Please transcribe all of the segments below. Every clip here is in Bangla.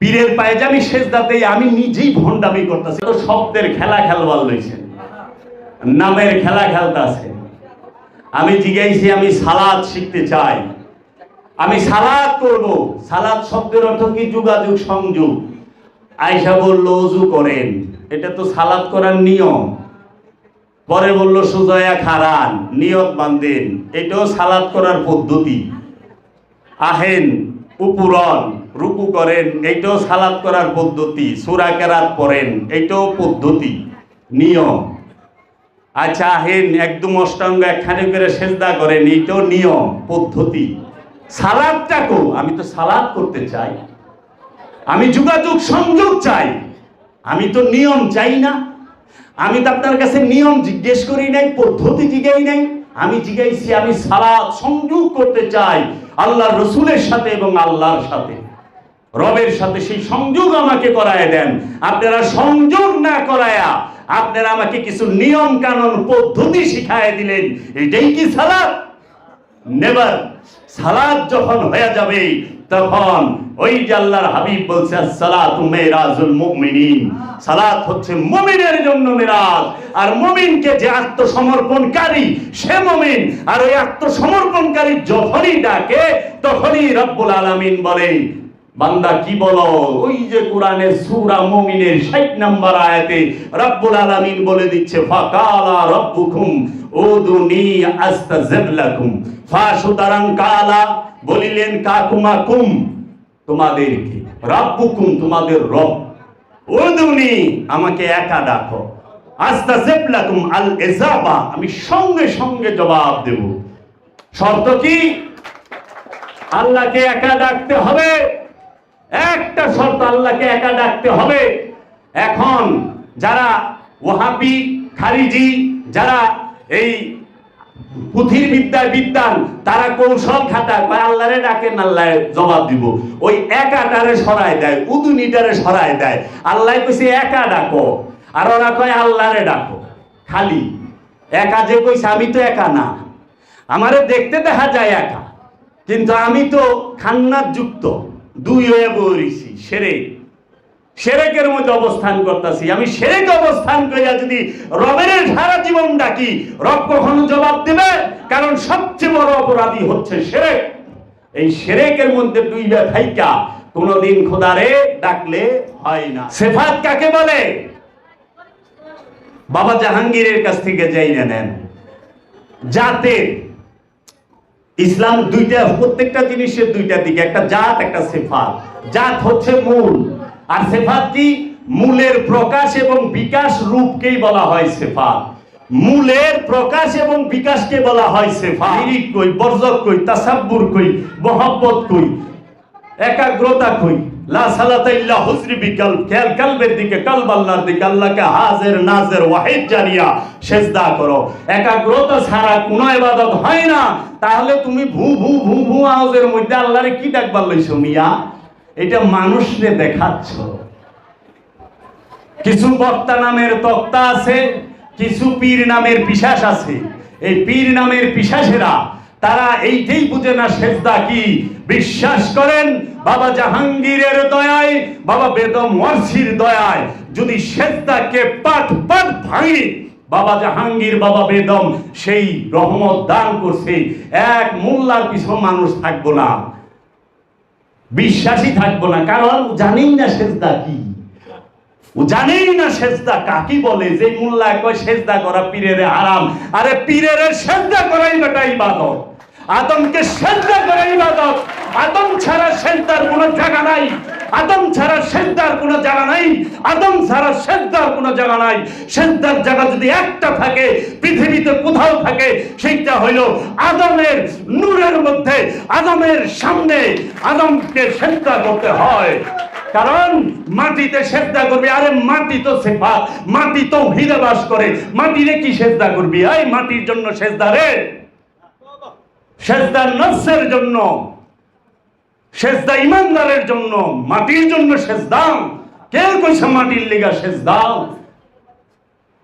পীরের পায়জামি সেজদাতে আমি নিজেই ভণ্ডামি করতেছি। তো শব্দের খেলা খেলবার লইছেন নামের খেলা খেলতেছে আমি জিজ্ঞাসি আমি সালাদ শিখতে চাই। আমি সালাদ করব। সালাদ শব্দের অর্থ কি? যোগাযোগ সংযোগ। আয়সা বলল, অজু করেন। এটা তো সালাদ করার নিয়ম। পরে বলল, সুজয়া খারান, নিয়ত বান্ধেন। এটাও সালাদ করার পদ্ধতি। আহেন উপরন রুকু করেন, এইটাও সালাদ করার পদ্ধতি, সুরা কেরাত পড়েন, এইটাও পদ্ধতি, নিয়ম। আচ্ছা আহেন, একদম অষ্টাঙ্গ একখানে করে সেজদা করেন, এইটাও নিয়ম, পদ্ধতি। সালাদটা কো আমি তো সালাদ করতে চাই। আমি যোগাযোগ সংযোগ চাই। আমি তো নিয়ম চাই না। আমি তো আপনার কাছে নিয়ম জিজ্ঞেস করি নাই, পদ্ধতি জিজ্ঞাই নাই। আমি জিজ্ঞাইছি, আমি সালাদ সংযোগ করতে চাই আল্লাহর রসুলের সাথে এবং আল্লাহর সাথে। রবের সাথে সেই সংযোগ আমাকে করায় দেন। আপনারা সংযোগ না করায়া আপনারা আমাকে কিছু নিয়ম কানুন পদ্ধতি শিখায় দিলেন। এটাই কি সালাদ নেবার সালাদ যখন হয়ে যাবে, তখন ওই যে আল্লাহর হাবিব বলছে, সালাত মেরাজুল মুমিনিন। সালাত হচ্ছে মুমিনের জন্য মেরাজ। আর মুমিনকে যে আত্মসমর্পণকারী, সে মুমিন। আর ওই আত্মসমর্পণকারী যখনই ডাকে, তখনই রব্বুল আলামিন বলে বান্দা কি বলো? ওই যে কোরআনে সূরা মুমিনের 60 নম্বর আয়াতে রব্বুল আলামিন বলে দিচ্ছে, ফাকালা রব্বুকুম উদুনি আস্তাজিব লাকুম। ফা সুতরাং কালা বলিলেন কাকুমা কুম তোমাদেরকে, রব্বুকুম তোমাদের রব, উদুনি, আমাকে একা ডাকো। আস্তাজিব লাকুম আল ইজাবা, আমি সঙ্গে সঙ্গে জবাব দেব। শর্ত কি? আল্লাহকে একা ডাকতে হবে। একটা শর্ত আল্লাহকে একা ডাকতে হবে। এখন যারা ওহাবি খারিজি, যারা এই পুঁথির বিদ্যায় বিদ্যান তারা কৌশল খাটায়, কয় আল্লাহরে ডাকেন আল্লাহ জবাব দিব। ওই একাটারে সরায় দেয় উদুনিটারে সরায় দেয়। আল্লাহ কইছে, একা ডাকো। আর ওরা কয়, আল্লাহরে ডাকো। খালি। একা যে কইছে, আমি তো একা না। আমারে দেখতে দেখা যায় একা, কিন্তু আমি তো খান্নার যুক্ত দুই হয়ে বইছি সেরে সেরেকের মধ্যে অবস্থান করতেছি। আমি সেরেক অবস্থান করিয়া যদি রবের সারা জীবন ডাকি, রব কখনো জবাব দেবে? কারণ সবচেয়ে বড় অপরাধী হচ্ছে সেরেক। এই সেরেকের মধ্যে দুই থাইকা, কোনোদিন খোদারে ডাকলে হয় না। সেফাত কাকে বলে? বাবা জাহাঙ্গীরের কাছ থেকে যাই নেন। জাতের ইসলাম দুইটা, প্রত্যেকটা জিনিসের দুইটা দিকে, একটা জাত, একটা সেফাত। জাত হচ্ছে মূল। আর সেফাত কি? মূলের প্রকাশ এবং বিকাশ রূপকেই বলা হয় সেফাত। মূলের প্রকাশ এবং বিকাশকে বলা হয় সেফা হিরিক কই বর্জক কই, তাসাব্বুর কই, মহব্বত কই, একাগ্রতা কই। লা সালাতা ইল্লা হুজরি দিকে আল্লাহর দিকে। আল্লাহকে হাজের, নাজের ওয়াহিদ জানিয়া সেজদা করো। একাগ্রতা ছাড়া কোনো ইবাদত হয় না। তাহলে তুমি ভু ভু ভু ভু আওয়াজের মধ্যে আল্লাহরে কি ডাকবার লইছো মিয়া? এটা মানুষরে দেখাচ্ছ। কিছু বক্তা নামের তক্তা আছে, কিছু পীর নামের পিশাস আছে। এই পীর নামের পিশাসেরা তারা এইটাই বুঝে না সেজদা কি। বিশ্বাস করেন বাবা জাহাঙ্গীরের দয়ায়, বাবা বেদম মর্সির দয়ায়, যদি সেজদাকে পাট পাট ভাঙি, বাবা জাহাঙ্গীর, বাবা বেদম সেই রহমত দান করছে। এক মোল্লার পিছন মানুষ থাকব না, বিশ্বাসী থাকব না, কারণ জানেই না সেজদা কি। ও জানেই না সেজদা কাকি বলে, যে মোল্লা কয়, সেজদা করা পীরের আরাম আরে পীরের সেজদা করাই বেটা ইবাদত, আদমকে সেজদা করা ইবাদত। আদম ছাড়া সেজদার কোনো জায়গা নাই। আদম ছাড়া সেজদার কোনো জায়গা নাই। আদম ছাড়া সেজদার কোনো জায়গা নাই। সেজদার জায়গা যদি একটা থাকে, পৃথিবীতে কোথাও থাকে, সেইটা হইল আদমের নূরের মধ্যে, আদমের সামনে আদমকে সেজদা করতে হয়। কারণ মাটিতে সেদ্ধা করবি, আরে মাটি তো সেফা, মাটি তো হিরে বাস করে। মাটিরে কি সেদ্ধা করবি? এই মাটির জন্য সেজদা রে। সেজদা নফসের জন্য। সেজদা ইমানদারের জন্য, মাটির জন্য সেজদা। কে কইছে মাটির লিগা সেজদা?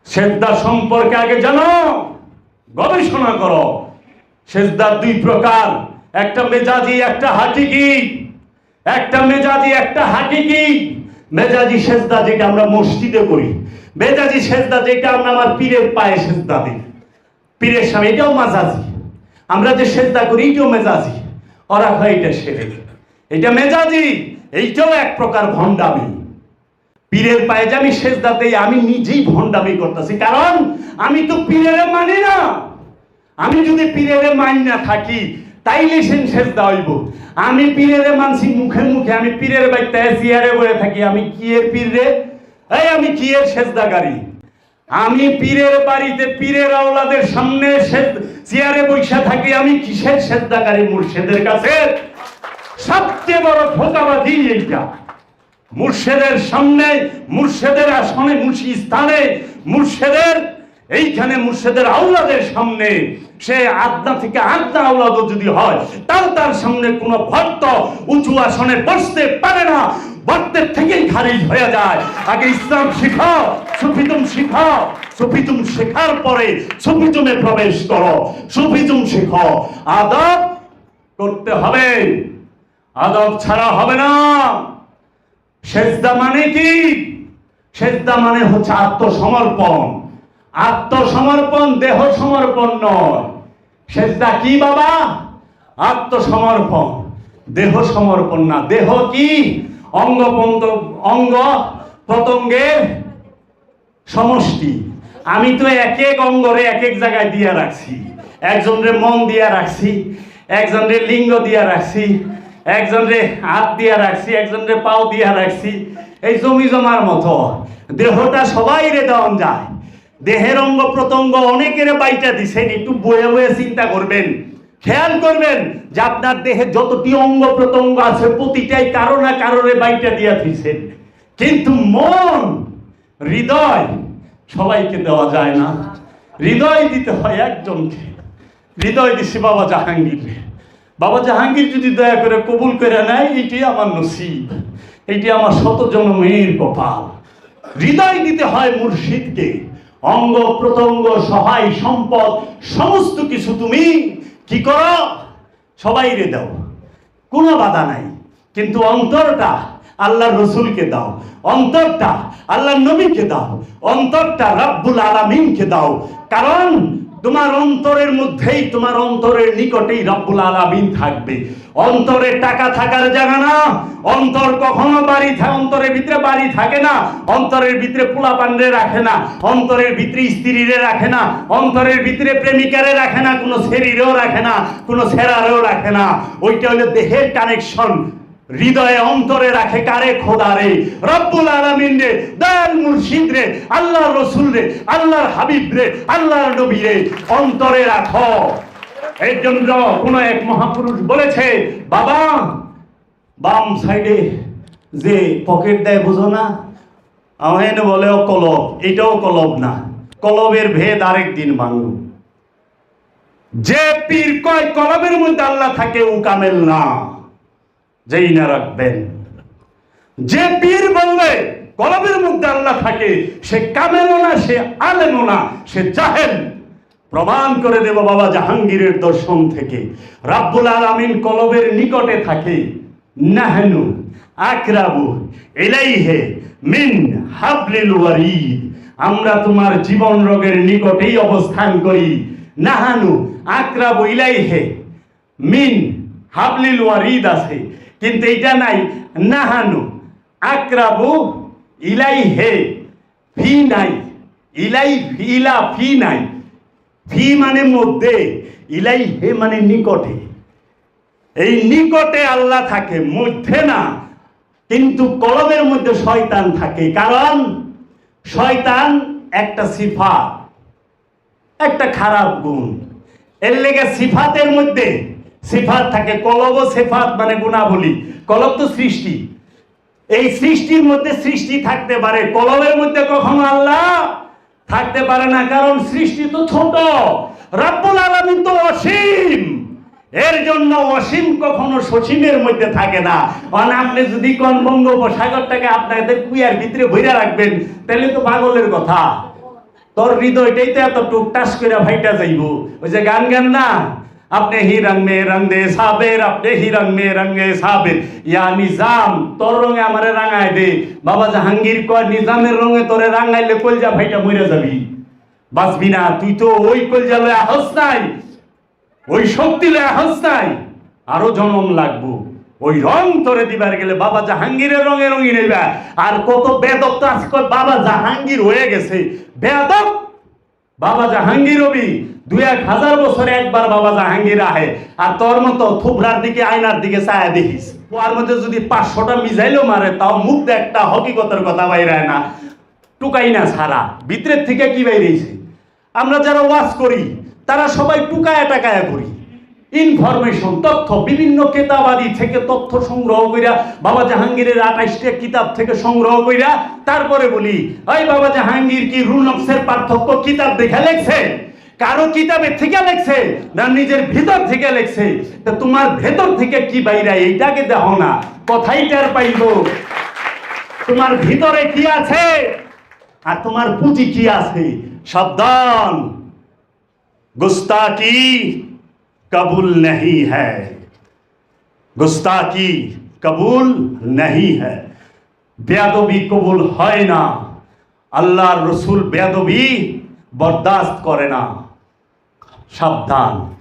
সেজদা সম্পর্কে আগে জানো, গবেষণা করো। সেজদার দুই প্রকার, একটা মেজাজি, একটা হাটিকি একটা মেজাজি, একটা হাকিকি মেজাজি সেজদা যেটা আমরা মসজিদে করি। মেজাজি সেজদা যেটা আমরা আমার পীরের পায়ে সেজদা দিই। পীরের সামনে এটাও মাজাজি। আমরা যে সেজদা করি, এটাও মেজাজি। ওরা হয় এটা সেরে এটা মেজাজি, এইটাও এক প্রকার ভণ্ডামি। পীরের পায়ে যে আমি নিজেই ভণ্ডামি করতেছি, কারণ আমি তো পীরের মানি না। আমি যদি পীরের মানি না থাকি, তাইলে সেন সেজদা হইব। আমি পীরের মানছি মুখে মুখে, আমি পীরের বাইতে চেয়ারে বসে থাকি, আমি কি এর পীর এই আমি কি এর সেজদাগারি? আমি পীরের বাড়িতে পীরের আওলাদের সামনে চেয়ারে বসে থাকি, আমি কিসের সেজদাগারি মুর্শেদের কাছে? বড় ধোকাবাজি এইটা। মুর্শেদের সামনে, মুর্শেদের আসনে মুর্শি স্থানে মুর্শেদের এইখানে, মুর্শেদের সামনে, সে আদনা থেকে আদনা যদি হয় তাও তার সামনে ভক্ত উঁচু আসনে বসতে পারে না, ভক্তের থেকেই খারিজ হয়ে যায়। আগে ইসলাম শিখাও, সুফিতুম শিখাও শেখার পরে সুফিতুমে প্রবেশ করো, সুফিতুম শেখো। আদব করতে হবে। আদব ছাড়া হবে না। সেজদা মানে কি? সেজদা মানে হচ্ছে আত্মসমর্পণ। আত্মসমর্পণ দেহ সমর্পণ নয়। সেজদা কি বাবা? আত্মসমর্পণ। দেহ সমর্পণ না। দেহ কি? অঙ্গ অঙ্গ প্রত্যঙ্গের সমষ্টি। আমি তো এক এক অঙ্গরে এক এক জায়গায় দিয়া রাখছি। একজনরে মন দিয়া রাখছি। একজনরে লিঙ্গ দিয়া রাখছি। একজনরে হাত দিয়া রাখছি একজনরে পাও দিয়া রাখছি। এই জমি জমার মতো, দেহটা সবাই রে দেওয়ান যায়। দেহের অঙ্গ প্রত্যঙ্গ অনেকের বাইটা দিছেন, একটু বয়ে বয়ে চিন্তা করবেন। খেয়াল করবেন যে আপনার দেহে যতটি অঙ্গ প্রত্যঙ্গ আছে, প্রতিটাই কারও না কারোরে বাইটা দিয়া দিছেন। কিন্তু মন, হৃদয়, সবাইকে দেওয়া যায় না। হৃদয় দিতে হয় একজনকে। হৃদয় দিছি বাবা জাহাঙ্গীর বাবা জাহাঙ্গীর যদি দয়া করে কবুল করে নেয়, এটি আমার নসিব। এটি আমার শত জন্মের কপাল। হৃদয় দিতে হয় মুর্শিদকে। অঙ্গ, প্রত্যঙ্গ, সহায়, সম্পদ, সমস্ত কিছু তুমি কি করো? সবাই রে দাও। কোনো বাধা নাই। কিন্তু অন্তরটা আল্লাহর রসুলকে দাও। অন্তরটা আল্লাহর নবীকে দাও। অন্তরটা রাব্বুল আলামিনকে দাও। কারণ তোমার অন্তরের মধ্যেই, তোমার অন্তরের নিকটেই রব্বুল আলামিন থাকবে। অন্তরে টাকা থাকার জায়গা না, অন্তর কখনো বাড়ি অন্তরের ভিতরে বাড়ি থাকে না, অন্তরের ভিতরে পোলা পান্ডে রাখে না, অন্তরের ভিতরে স্ত্রীরে রাখে না, অন্তরের ভিতরে প্রেমিকারে রাখে না, কোনো শরীরেও রাখে না, কোনো সেরারেও রাখে না। ওইটা হলো দেহের কানেকশন হৃদয়ে অন্তরে রাখে কারে? খোদারে রব্বুল আলামিন রে, দয়াল মুর্শিদ রে, আল্লাহর রসুল রে, আল্লাহর হাবিব রে, আল্লাহর নবী রে, অন্তরে রাখো। এর জন্য কোন এক মহাপুরুষ বলেছে, বাবা, বাম সাইডে যে পকেট দেয়, বুঝো না? আহেন বলে ও কলব, এটাও কলব না। কলবের ভেদ আরেক দিন ভাঙব যে পীর কয়, কলবের মধ্যে আল্লাহ থাকে, ও কামেল না। যেই না রাখবেন যে পীর বলবে, কলবের মধ্যে আল্লাহ থাকে, সে কামেলও না, সে আলেমও না, সে জাহেল। প্রমাণ করে দেব বাবা জাহাঙ্গীরের দর্শন থেকে। রাব্বুল আলামিন কলবের নিকটে থাকে। নাহনু আকরাবু ইলাইহে মিন হাবলিল ওয়ারিদ। আমরা তোমার জীবন রোগের নিকটেই অবস্থান করি। নাহানু আকরাবু ইলাইহে মিন হাবলিল ওয়ারিদ আছে। কিন্তু এটা নাই। নাহানু আকরাবু ইলাই হে, ফি নাই। ইলাই ইলা ফি নাই। ফি মানে মধ্যে, ইলাই হে মানে নিকটে। এই নিকটে আল্লাহ থাকে, মধ্যে না। কিন্তু কলমের মধ্যে শয়তান থাকে। কারণ শয়তান একটা সিফা একটা খারাপ গুণ। এর লেগে সিফাতের মধ্যে সিফাত থাকে, কলব সিফাত মানে গুণাবলী। কলব তো সৃষ্টি। এই সৃষ্টির মধ্যে সৃষ্টি থাকতে পারে, কলবের মধ্যে কখনো আল্লাহ থাকতে পারে না, কারণ সৃষ্টি তো ছোট। রাব্বুল আলামিন তো অসীম। এর জন্য অসীম কখনো সসীমের মধ্যে থাকে না। কারণ আপনি যদি কোন বঙ্গোপসাগরটাকে আপনাদের কুইয়ার ভিতরে ভইরা রাখবেন, তাহলে তো পাগলের কথা। তোর হৃদয়টাই তো এত টুকটাস করে ভাইটা যাইব। ওই যে গান গান না? अपने ही रंग में रंग दे साबिर अपने ही रंग में रंग दे साबिर ইয়া নিজাম তোর রঙে আমারে রাঙায় দে বাবা জাহাঙ্গীর কয় নিজামের রঙে তোরে রাঙাইলে কলজা ভাইটা মরে যাবি বাঁচবি না তুই তো ওই কলজা লয়ে আহস নাই ওই শক্তি লয়ে আহস নাই আরো জনম লাগবো ওই রং তোরে দিবার গেলে বাবা জাহাঙ্গীরের রঙে রঙি নেবা আর কত বেদব তো আজকে কয় বাবা জাহাঙ্গীর হয়ে গেছে বেদব বাবা জাহাঙ্গীর রবি দুই এক হাজার বছরে একবার বাবা জাহাঙ্গীর আহে। আর তোর মতো থুবরার দিকে, আয়নার দিকে চায়া দেখিস। ওর মধ্যে যদি পাঁচশোটা মিজাইলও মারে, তাও মুখ একটা হকিকতের কথা বাইরায় না। টুকাই না ছাড়া ভিতরের থেকে কি বাইরেছে? আমরা যারা ওয়াজ করি, তারা সবাই টুকায়া টাকায়া করি। ইনফরমেশন, তথ্য, বিভিন্ন কেতাবাদি থেকে তথ্য সংগ্রহ কইরা বাবা জাহাঙ্গীরের আঠাইশটা কিতাব থেকে সংগ্রহ কইরা তারপরে বলি, ওই বাবা জাহাঙ্গীর কি রুল নকশের পার্থক্য কিতাব দেখে লেখছে? কারও কিতাবে থেকে লেখছে না নিজের ভিতর থেকে লেখছে? তা তোমার ভেতর থেকে কি বাইরা? এইটাকে দেখো না। কথাই টের পাইব। তোমার ভিতরে কি আছে? আর তোমার পুঁজি কি আছে? সাবধান। গুস্তাকি কবুল নেই হ্যায়। গুস্তাকি কবুল নেই হ্যায়। বেয়াদবি কবুল হয় না। আল্লাহর রসুল বেয়াদবি বরদাস্ত করে না। সাবধান।